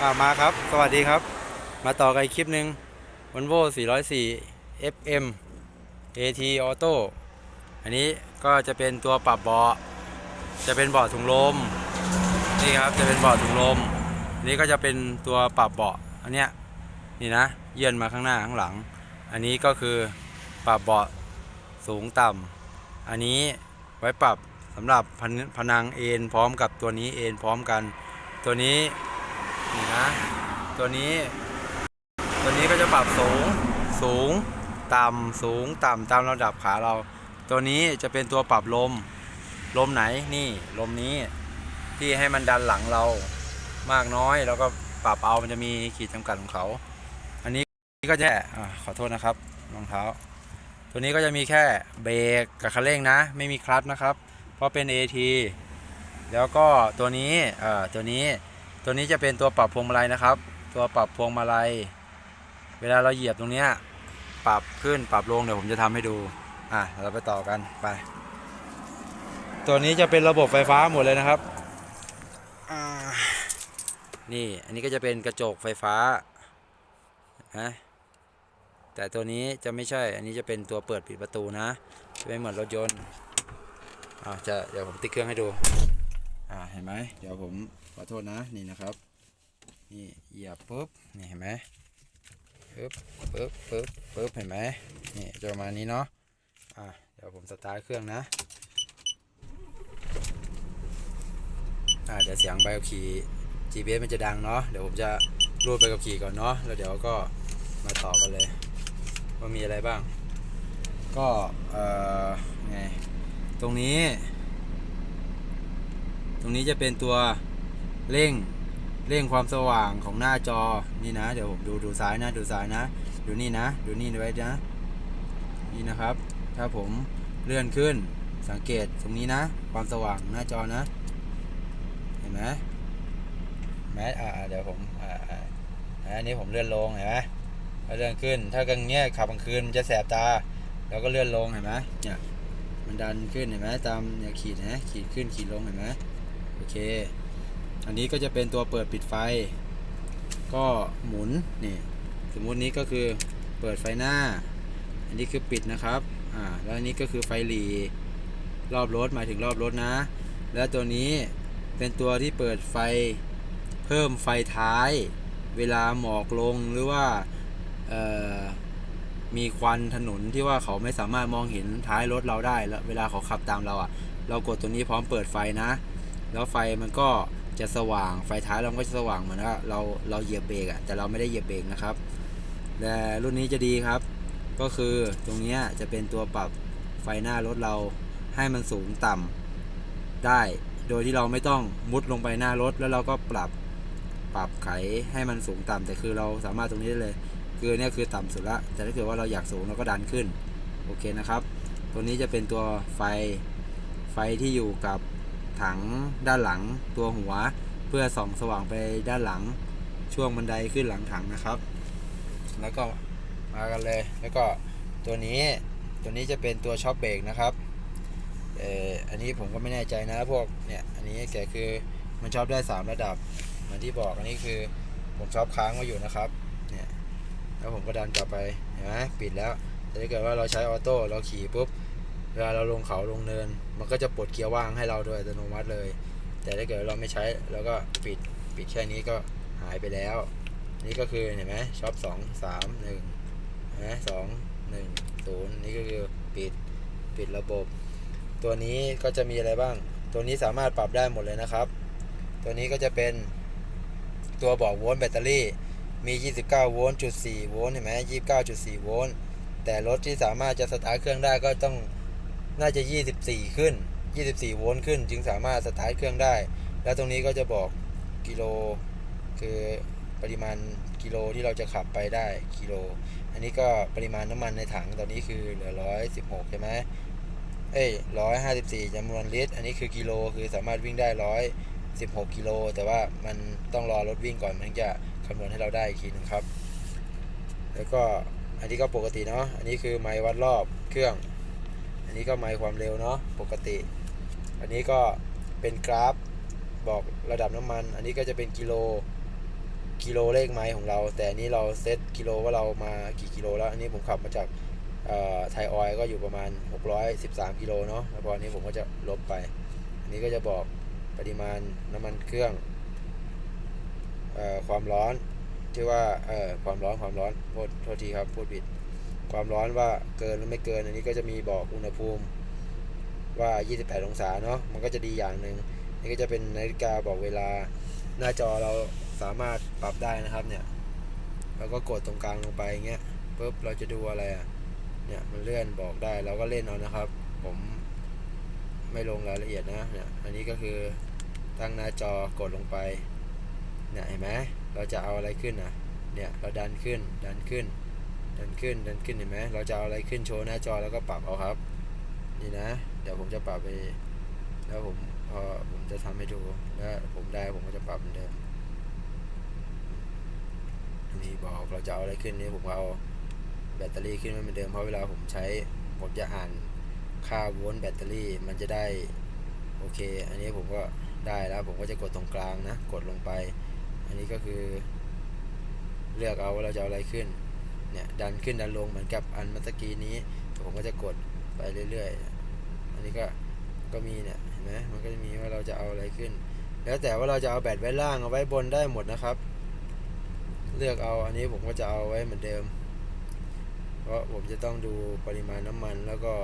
อ่ามาครับ สวัสดีครับ มาต่อกันคลิปหนึ่ง Volvo 404 FM AT Auto อันนี้ก็จะเป็นตัวปรับเบาะจะเป็นเบาะถุงลม นี่ครับ จะเป็นเบาะถุงลมนนี้ก็จะเป็นตัวปรับเบาะอันเนี้ย นี่นะ เยื่อนมาข้างหน้าข้างหลัง อันนี้ก็คือปรับเบาะสูงต่ำ อันนี้ไว้ปรับสำหรับพนังเอ็นพร้อมกับตัวนี้เอ็นพร้อมกัน ตัวนี้ นี่นะ ตัวนี้ ตัวนี้ก็จะปรับสูง สูง ต่ำสูง ต่ำตามระดับขาเรา ตัวนี้จะเป็นตัวปรับลม ลมไหน นี่ ลมนี้ ที่ให้มันดันหลังเรา มากน้อย แล้วก็ปรับเอา มันจะมีขีดจำกัดของเขา อันนี้ก็จะอาขอโทษนะครับรองเท้า ตัวนี้ก็จะมีแค่เบรกกับคันเร่งนะ ไม่มีคลัตช์นะครับ เพราะเป็น AT แล้วก็ตัวนี้ เอ่อ ตัวนี้ ตัวนี้จะเป็นตัวปรับพวงมาลัยนะครับ ตัวปรับพวงมาลัย เวลาเราเหยียบตรงเนี้ยปรับขึ้นปรับลงเดี๋ยวผมจะทำให้ดู อะเราไปต่อกันไป ตัวนี้จะเป็นระบบไฟฟ้าหมดเลยนะครับอ่านี่อันนี้ก็จะเป็นกระจกไฟฟ้านะแต่ตัวนี้จะไม่ใช่ อันนี้จะเป็นตัวเปิดปิดประตูนะ จะไม่เหมือนรถยนต์อ่าจะเดี๋ยวผมติดเครื่องให้ดู อ่าเห็นไหมเดี๋ยวผม ขอโทษนะนี่นะครับนี่เหยียบปุ๊บนี่เห็นไหมปึ๊บปึ๊บปึ๊บปึ๊บเห็นไหมนี่จะประมาณนี้เนาะอ่าเดี๋ยวผมสตาร์ทเครื่องนะอ่าเดี๋ยวเสียงใบขับขี่ GPS มันจะดังเนาะเดี๋ยวผมจะรูดใบขับขี่ก่อนเนาะแล้วเดี๋ยวก็มาต่อกันเลย ว่ามีอะไรบ้าง ก็เอ่อไงตรงนี้ ตรงนี้จะเป็นตัว เร่งเร่งความสว่างของหน้าจอนี่นะ เดี๋ยวผมดูดูซ้ายนะ ดูซ้ายนะ ดูนี่นะ ดูนี่ไว้นะ นี่นะครับ ถ้าผมเลื่อนขึ้นสังเกตตรงนี้นะ ความสว่างหน้าจอนะ เห็นไหมแม้อ่าเดี๋ยวผมอ่าอ่าอันนี้ผมเลื่อนลงเห็นไหมพอเลื่อนขึ้น ถ้ากลางเงี้ยขับกลางคืนมันจะแสบตา แล้วก็เลื่อนลงเห็นไหมเนี่ยมันดันขึ้นเห็นไหมตามเนี่ยขีดนะขีดขึ้นขีดลงเห็นไหมโอเค อันนี้ก็จะเป็นตัวเปิดปิดไฟ ก็หมุนนี่สมมุตินี้ก็คือเปิดไฟหน้า อันนี้คือปิดนะครับอ่าแล้วอันนี้ก็คือไฟหลีรอบรถหมายถึงรอบรถนะ แล้วตัวนี้เป็นตัวที่เปิดไฟเพิ่มไฟท้าย เวลาหมอกลงหรือว่ามีควันถนนที่ว่าเขาไม่สามารถมองเห็นท้ายรถเราได้แล้วเวลาเขาขับตามเราอะ่ะ เรากดตัวนี้พร้อมเปิดไฟนะ แล้วไฟมันก็ จะสว่างไฟท้ายเราก็จะสว่างเหมือนว่าเราเราเหยียบเบรกอะแต่เราไม่ได้เหยียบเบรกนะครับแต่รุ่นนี้จะดีครับ ก็คือตรงนี้จะเป็นตัวปรับไฟหน้ารถเราให้มันสูงต่ำได้ โดยที่เราไม่ต้องมุดลงไปหน้ารถ แล้วเราก็ปรับปรับไขให้มันสูงต่ำแต่คือเราสามารถตรงนี้ได้เลย คือเนี่ยคือต่ำสุดละแต่ถ้าเกิดว่าเราอยากสูงเราก็ดันขึ้นโอเคนะครับ ตัวนี้จะเป็นตัวไฟไฟที่อยู่กับ ถังด้านหลังตัวหัว เพื่อส่องสว่างไปด้านหลังช่วงบันไดขึ้นหลังถังนะครับ แล้วก็มากันเลย แล้วก็ตัวนี้ตัวนี้จะเป็นตัวช็อปเบรกนะครับเอออันนี้ผมก็ไม่แน่ใจนะพวกเนี่ยอันนี้แกคือมันช็อปได้ 3 ระดับเหมือนที่บอกอันนี้คือผมช็อปค้างไว้อยู่นะครับเนี่ยแล้วผมก็ดันกลับไปเห็นไหมปิดแล้วแต่ถ้าเกิดว่าเราใช้ออโต้เราขี่ปุ๊บ เวลาเราลงเขาลงเนิน มันก็จะปลดเกียร์ว่างให้เราโดยอัตโนมัติเลย แต่ถ้าเกิดเราไม่ใช้เราก็ปิดปิดแค่นี้ก็หายไปแล้ว นี่ก็คือเห็นไหมช็อปสองสามหนึ่งเห็นไหมสองหนึ่งศูนย์นี่ก็คือปิดปิดระบบ ตัวนี้ก็จะมีอะไรบ้าง ตัวนี้สามารถปรับได้หมดเลยนะครับ ตัวนี้ก็จะเป็นตัวบอกโวลต์แบตเตอรี่ มี 29 โวลต์จุด4โวลต์เห็นไหม29.4 โวลต์แต่รถที่สามารถจะสตาร์ทเครื่องได้ก็ต้อง น่าจะ 24 ขึ้น 24 โวลต์ขึ้น จึงสามารถสตาร์ทเครื่องได้ แล้วตรงนี้ก็จะบอกกิโล คือปริมาณกิโลที่เราจะขับไปได้กิโล อันนี้ก็ปริมาณน้ำมันในถังตอนนี้คือเหลือ 116 ใช่ไหมเอ้ย154จำนวนลิตร อันนี้คือกิโลคือสามารถวิ่งได้ 116 กิโล แต่ว่ามันต้องรอรถวิ่งก่อนมันจะคำนวณให้เราได้อีกทีนึงครับ แล้วก็อันนี้ก็ปกติเนาะ อันนี้คือไมล์วัดรอบเครื่อง อันนี้ก็ไมล์ความเร็วเนาะปกติ อันนี้ก็เป็นกราฟบอกระดับน้ำมัน อันนี้ก็จะเป็นกิโลกิโลเลขไมล์ของเรา แต่อันนี้เราเซตกิโลว่าเรามากี่กิโลแล้ว อันนี้ผมขับมาจากไทยออยก็อยู่ประมาณ 613กิโลเนาะแล้วพออันนี้ผมก็จะลบไป อันนี้ก็จะบอกปริมาณน้ำมันเครื่องอความร้อนที่ว่าเออความร้อนความร้อนโทษโทษทีครับพูดผิด ความร้อนว่าเกินหรือไม่เกิน อันนี้ก็จะมีบอกอุณหภูมิว่า 28 องศาเนาะ มันก็จะดีอย่างหนึ่งนี่ก็จะเป็นนาฬิกาบอกเวลา หน้าจอเราสามารถปรับได้นะครับเนี่ย เราก็กดตรงกลางลงไปอย่างเงี้ยปุ๊บเราจะดูอะไรอะ เนี่ยมันเลื่อนบอกได้ เราก็เล่นเอานะครับ ผมไม่ลงรายละเอียดนะ เนี่ย อันนี้ก็คือตั้งหน้าจอกดลงไป เนี่ยเห็นไหมเราจะเอาอะไรขึ้นอะ เนี่ยเราดันขึ้น ดันขึ้น ดันขึ้นดันขึ้นเห็นไหมเราจะเอาอะไรขึ้นโชว์หน้าจอแล้วก็ปรับเอาครับ นี่นะ เดี๋ยวผมจะปรับไป แล้วผมพอผมจะทำให้ดูแล้วผมได้ผมก็จะปรับเหมือนเดิมนี่บอกเราจะเอาอะไรขึ้นนี่ผมเอาแบตเตอรี่ขึ้นไว้เหมือนเดิมเพราะเวลาผมใช้ผมจะอ่านค่าโวลต์แบตเตอรี่มันจะได้โอเค อันนี้ผมก็ได้แล้วผมก็จะกดตรงกลางนะ กดลงไป อันนี้ก็คือ เลือกเอาว่าเราจะเอาอะไรขึ้น เนี่ยดันขึ้นดันลงเหมือนกับอันเมื่อกี้นี้ผมก็จะกดไปเรื่อยๆ อันนี้ก็ก็มีเนี่ยเห็นไหมมันก็จะมีว่าเราจะเอาอะไรขึ้น แล้วแต่ว่าเราจะเอาแบตไว้ล่างเอาไว้บนได้หมดนะครับ เลือกเอาอันนี้ผมก็จะเอาไว้เหมือนเดิม เพราะผมจะต้องดูปริมาณน้ำมันแล้วก็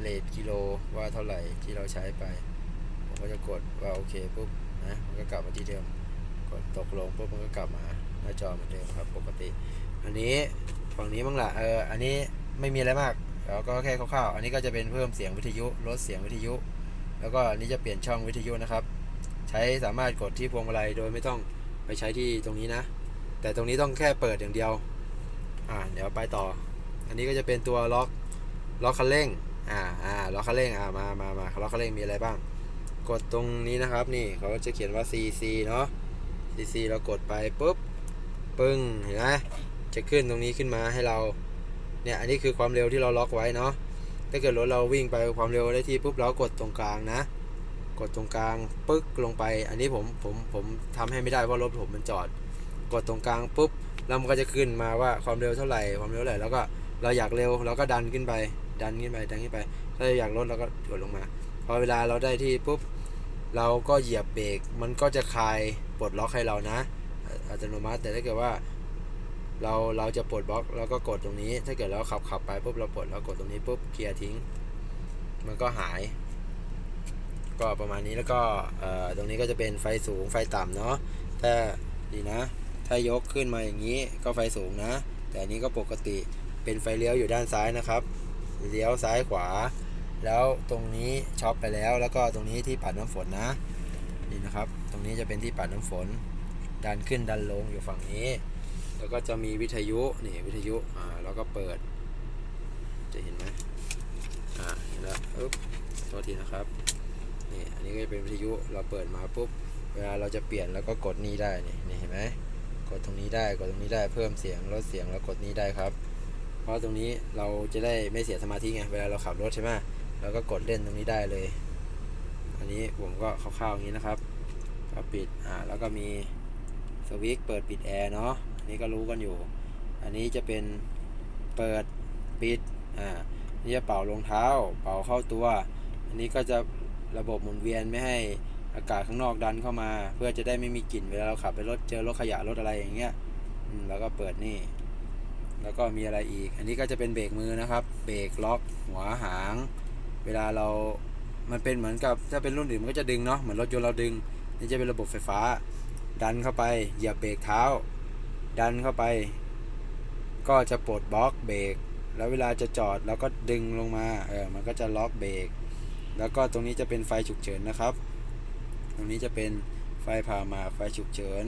เลทกิโลว่าเท่าไหร่ที่เราใช้ไป ผมก็จะกดว่าโอเคปุ๊บนะมันก็กลับมาที่เดิมกดตกลงปุ๊บมันก็กลับมาหน้าจอเหมือนเดิมครับปกติ อันนี้ฝั่งนี้บ้างละเอออันนี้ไม่มีอะไรมากเราก็แค่คร่าวๆอันนี้ก็จะเป็นเพิ่มเสียงวิทยุลดเสียงวิทยุ แล้วก็อันนี้จะเปลี่ยนช่องวิทยุนะครับ ใช้สามารถกดที่พวงมาลัยโดยไม่ต้องไปใช้ที่ตรงนี้นะ แต่ตรงนี้ต้องแค่เปิดอย่างเดียวอ่าเดี๋ยวไปต่อ อันนี้ก็จะเป็นตัวล็อกล็อกคันเร่งอ่าอ่าล็อกคันเร่งอ่ามามามาล็อกคันเร่งมีอะไรบ้าง กดตรงนี้นะครับนี่เขาจะเขียนว่า CC เนาะ CC เรากดไปปุ๊บปึ้งเห็นไหม จะขึ้นตรงนี้ขึ้นมาให้เรา เนี่ย อันนี้คือความเร็วที่เราล็อกไว้เนาะ ถ้าเกิดรถเราวิ่งไปความเร็วได้ที่ปุ๊บเรากดตรงกลางนะ กดตรงกลางปึ๊กลงไป อันนี้ผมผมผมทำให้ไม่ได้เพราะรถผมมันจอด กดตรงกลางปุ๊บแล้วมันก็จะขึ้นมาว่าความเร็วเท่าไหร่ ความเร็วเท่าไหร่ แล้วก็เราอยากเร็วเราก็ดันขึ้นไป ดันขึ้นไป ดันขึ้นไป ถ้าอยากลดเราก็กดลงมา พอเวลาเราได้ที่ปุ๊บเราก็เหยียบเบรกมันก็จะคลายปลดล็อกให้เรานะ อัตโนมัติแต่ถ้าเกิดว่า เราเราจะปลดบล็อกเราก็กดตรงนี้ ถ้าเกิดเราขับขับไปปุ๊บเราปลดเรากดตรงนี้ปุ๊บเคลียร์ทิ้ง มันก็หาย ก็ประมาณนี้แล้วก็ตรงนี้ก็จะเป็นไฟสูงไฟต่ำเนาะถ้าดีนะ ถ้ายกขึ้นมาอย่างนี้ก็ไฟสูงนะ แต่อันนี้ก็ปกติเป็นไฟเลี้ยวอยู่ด้านซ้ายนะครับเลี้ยวซ้ายขวา แล้วตรงนี้ช็อปไปแล้ว แล้วก็ตรงนี้ที่ปัดน้ำฝนนะนี่นะครับ ตรงนี้จะเป็นที่ปัดน้ำฝน ดันขึ้นดันลงอยู่ฝั่งนี้ แล้วก็จะมีวิทยุนี่วิทยุอ่าแล้วก็เปิด จะเห็นไหมอ่าเห็นแล้วอึ๊บโทษทีนะครับนี่อันนี้ก็จะเป็นวิทยุเราเปิดมาปุ๊บเวลาเราจะเปลี่ยนแล้วก็กดนี่ได้นี่นี่เห็นไหมกดตรงนี้ได้กดตรงนี้ได้เพิ่มเสียงลดเสียงแล้วกดนี้ได้ครับ เพราะตรงนี้เราจะได้ไม่เสียสมาธิไงเวลาเราขับรถใช่ไหมแล้วก็กดเล่นตรงนี้ได้เลย อันนี้ผมก็คร่าวๆอย่างนี้นะครับก็ปิดอ่าแล้วก็มี สวิตช์เปิดปิดแอร์เนาะอันนี้ก็รู้กันอยู่ อันนี้จะเป็นเปิดปิดอ่านี่จะเป่ารองเท้า เป่าเข้าตัว อันนี้ก็จะระบบหมุนเวียนไม่ให้อากาศข้างนอกดันเข้ามา เพื่อจะได้ไม่มีกลิ่นเวลาเราขับไปรถเจอรถขยะรถอะไรอย่างเงี้ยแล้วก็เปิดนี่ แล้วก็มีอะไรอีก อันนี้ก็จะเป็นเบรกมือนะครับ เบรกล็อก หัวหาง เวลาเรา มันเป็นเหมือนกับถ้าเป็นรุ่นอื่นมันก็จะดึงเนาะ เหมือนรถยนต์เราดึง นี่จะเป็นระบบไฟฟ้า ดันเข้าไปเหยียบเบรกเท้า ดันเข้าไป ก็จะปลดบล็อกเบรกแล้วเวลาจะจอดเราก็ดึงลงมาเออมันก็จะล็อกเบรกแล้วก็ตรงนี้จะเป็นไฟฉุกเฉินนะครับ ตรงนี้จะเป็นไฟผ่ามาไฟฉุกเฉิน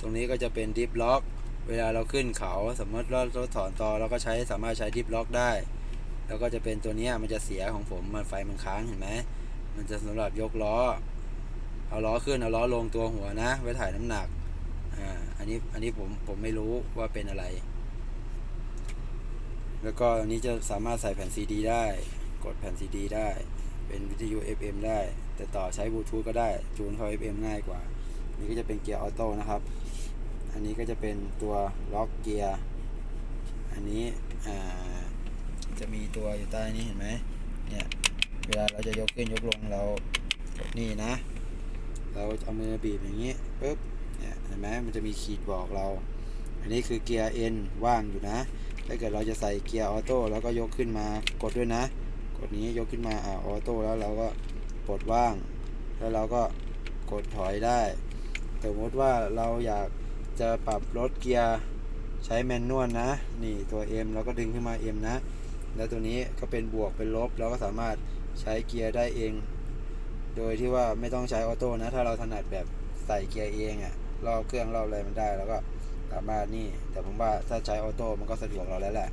ตรงนี้ก็จะเป็นดิฟล็อก เวลาเราขึ้นเขา สมมติเราเราถอนตอเราก็ใช้สามารถใช้ดิฟล็อกได้ แล้วก็จะเป็นตัวนี้มันจะเสียของผมมันไฟมันค้างเห็นไหมมันจะสำหรับยกล้อ เอาล้อขึ้นเอาล้อลงตัวหัวนะ ไว้ถ่ายน้ำหนักอ่าอันนี้อันนี้ผมผมไม่รู้ว่าเป็นอะไร แล้วก็อันนี้จะสามารถใส่แผ่นซีดีได้ กดแผ่นซีดีได้ เป็นวิทยุ FM ได้ แต่ต่อใช้บลูทูธก็ได้ จูนเข้า FM ง่ายกว่า นี่ก็จะเป็นเกียร์ออโต้นะครับออันนี้ก็จะเป็นตัวล็อกเกียร์ อันนี้อ่าจะมีตัวอยู่ใต้นี้เห็นไหมเนี่ย เวลาเราจะยกขึ้นยกลงเรากดนี่นะ เราเอามือบีบอย่างนี้ปุ๊บเนี่ยเห็นไหมมันจะมีขีดบอกเรา อันนี้คือเกียร์ N ว่างอยู่นะ ถ้าเกิดเราจะใส่เกียร์ออโต้แล้วก็ยกขึ้นมากดด้วยนะ กดนี้ยกขึ้นมาอ่าออโต้แล้วเราก็ปลดว่าง แล้วเราก็กดถอยได้สมมติว่าเราอยากจะปรับลดเกียร์ใช้แมนนวลนะ นี่ตัว M เราก็ดึงขึ้นมา M นะ แล้วตัวนี้ก็เป็นบวกเป็นลบเราก็สามารถใช้เกียร์ได้เอง โดยที่ว่าไม่ต้องใช้ออโต้นะ ถ้าเราถนัดแบบใส่เกียร์เองอะรอบเครื่องรอบอะไรมันได้ แล้วก็สามารถนี่ แต่ผมว่าถ้าใช้ออโต้มันก็สะดวกเราแล้วแหละ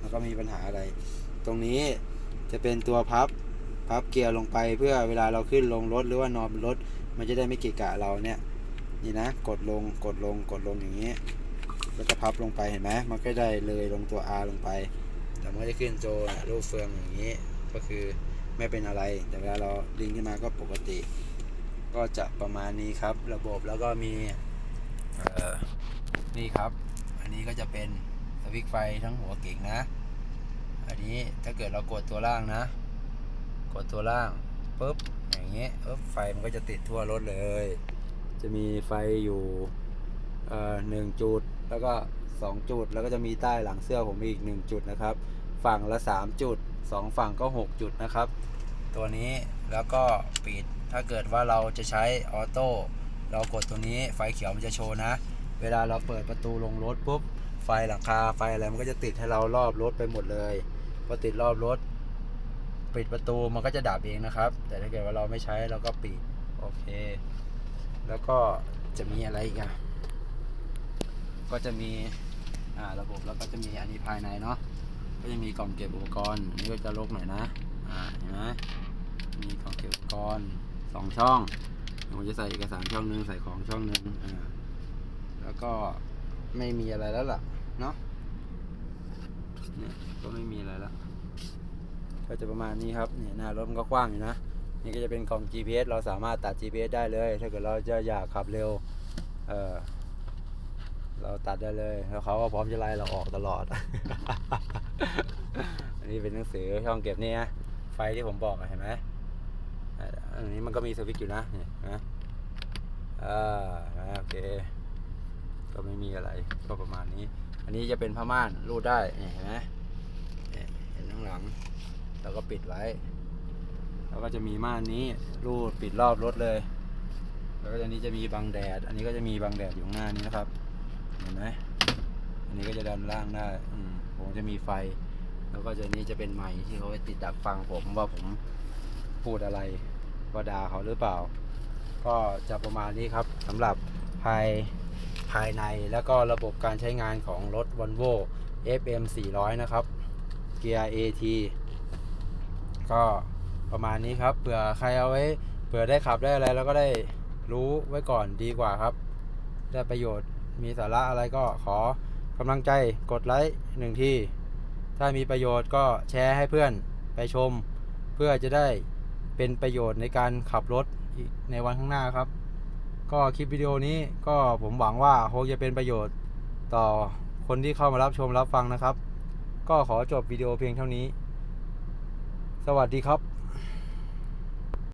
มันก็มีปัญหาอะไร ตรงนี้จะเป็นตัวพับพับเกียร์ลงไปเพื่อเวลาเราขึ้นลงรถหรือว่านอนบนรถ มันจะได้ไม่เกะกะเราเนี่ย นี่นะ กดลงกดลงกดลงอย่างนี้แล้วก็พับลงไปเห็นไหมมันก็ได้เลยลงตัว R ลงไป แต่มันก็จะขึ้นโจรูปเฟืองอย่างนี้ก็คือ ไม่เป็นอะไร แต่เวลาเราดึงขึ้นมาก็ปกติ ก็จะประมาณนี้ครับ ระบบแล้วก็มีนี่ครับ อันนี้ก็จะเป็นสวิตช์ไฟทั้งหัวเก่งนะ อันนี้ถ้าเกิดเรากดตัวล่างนะ กดตัวล่างปุ๊บอย่างเงี้ยปุ๊บไฟมันก็จะติดทั่วรถเลย จะมีไฟอยู่หนึ่งจุดแล้วก็สองจุด แล้วก็จะมีใต้หลังเสื้อผมอีกหนึ่งจุดนะครับ ฝั่งละสามจุด สองฝั่งก็หกจุดนะครับ ตัวนี้แล้วก็ปิดถ้าเกิดว่าเราจะใช้ออโต้เรากดตัวนี้ไฟเขียวมันจะโชว์นะ เวลาเราเปิดประตูลงรถปุ๊บไฟหลังคาไฟอะไรมันก็จะติดให้เรารอบรถไปหมดเลยพอติดรอบรถปิดประตูมันก็จะดับเองนะครับ แต่ถ้าเกิดว่าเราไม่ใช้เราก็ปิดโอเค แล้วก็จะมีอะไรอีกอะก็จะมีอ่าระบบแล้วก็จะมีอันนี้ภายในเนาะ ก็จะมีกล่องเก็บอุปกรณ์อันนี้ก็จะลกหน่อยนะอ่าเห็นไหมมีกล่องเก็บอุปกรณ์สองช่องผมจะใส่เอกสารช่องหนึงใส่ของช่องหนึงอ่าแล้วก็ไม่มีอะไรแล้วล่ะเนาะเนี่ยก็ไม่มีอะไรแล้วก็จะประมาณนี้ครับเนี่ยหน้ารถมันก็กว้างอยู่นะนี่ก็จะเป็นกล่อง GPS เราสามารถตัด GPS ได้เลย ถ้าเกิดเราจะอยากขับเร็วเออเราตัดได้เลยแล้วเขาก็พร้อมจะไล่เราออกตลอด อันนี้เป็นหนังสือช่องเก็บนี่นะไฟที่ผมบอกเห็นไหมอันนี้มันก็มีสวิตช์อยู่นะเนี่ยนะอ่านะโอเค ก็ไม่มีอะไรก็ประมาณนี้ อันนี้จะเป็นผ้าม่านรูดได้เห็นไหมเนี่ยเห็นข้างหลัง แล้วก็ปิดไว้ แล้วก็จะมีม่านนี้รูดปิดรอบรถเลย แล้วก็อันนี้จะมีบังแดด อันนี้ก็จะมีบังแดดอยู่ข้างหน้านี้นะครับ เห็นไหม อันนี้ก็จะดันล่างได้อืมผมจะมีไฟ แล้วก็จะนี้จะเป็นไมค์ที่เขาไว้ติดดักฟังผมว่าผมพูดอะไรว่าด่าเขาหรือเปล่า ก็จะประมาณนี้ครับสำหรับภายภายในแล้วก็ระบบการใช้งานของรถ Volvo FM 400 นะครับ เกียร์ AT ก็ประมาณนี้ครับเผื่อใครเอาไว้เผื่อได้ขับได้อะไรแล้วก็ได้รู้ไว้ก่อนดีกว่าครับ ได้ประโยชน์มีสาระอะไรก็ขอ กำลังใจกดไลค์หนึ่งที ถ้ามีประโยชน์ก็แชร์ให้เพื่อนไปชม เพื่อจะได้เป็นประโยชน์ในการขับรถในวันข้างหน้าครับ ก็คลิปวิดีโอนี้ก็ผมหวังว่าคงจะเป็นประโยชน์ต่อคนที่เข้ามารับชมรับฟังนะครับ ก็ขอจบวิดีโอเพียงเท่านี้ สวัสดีครับ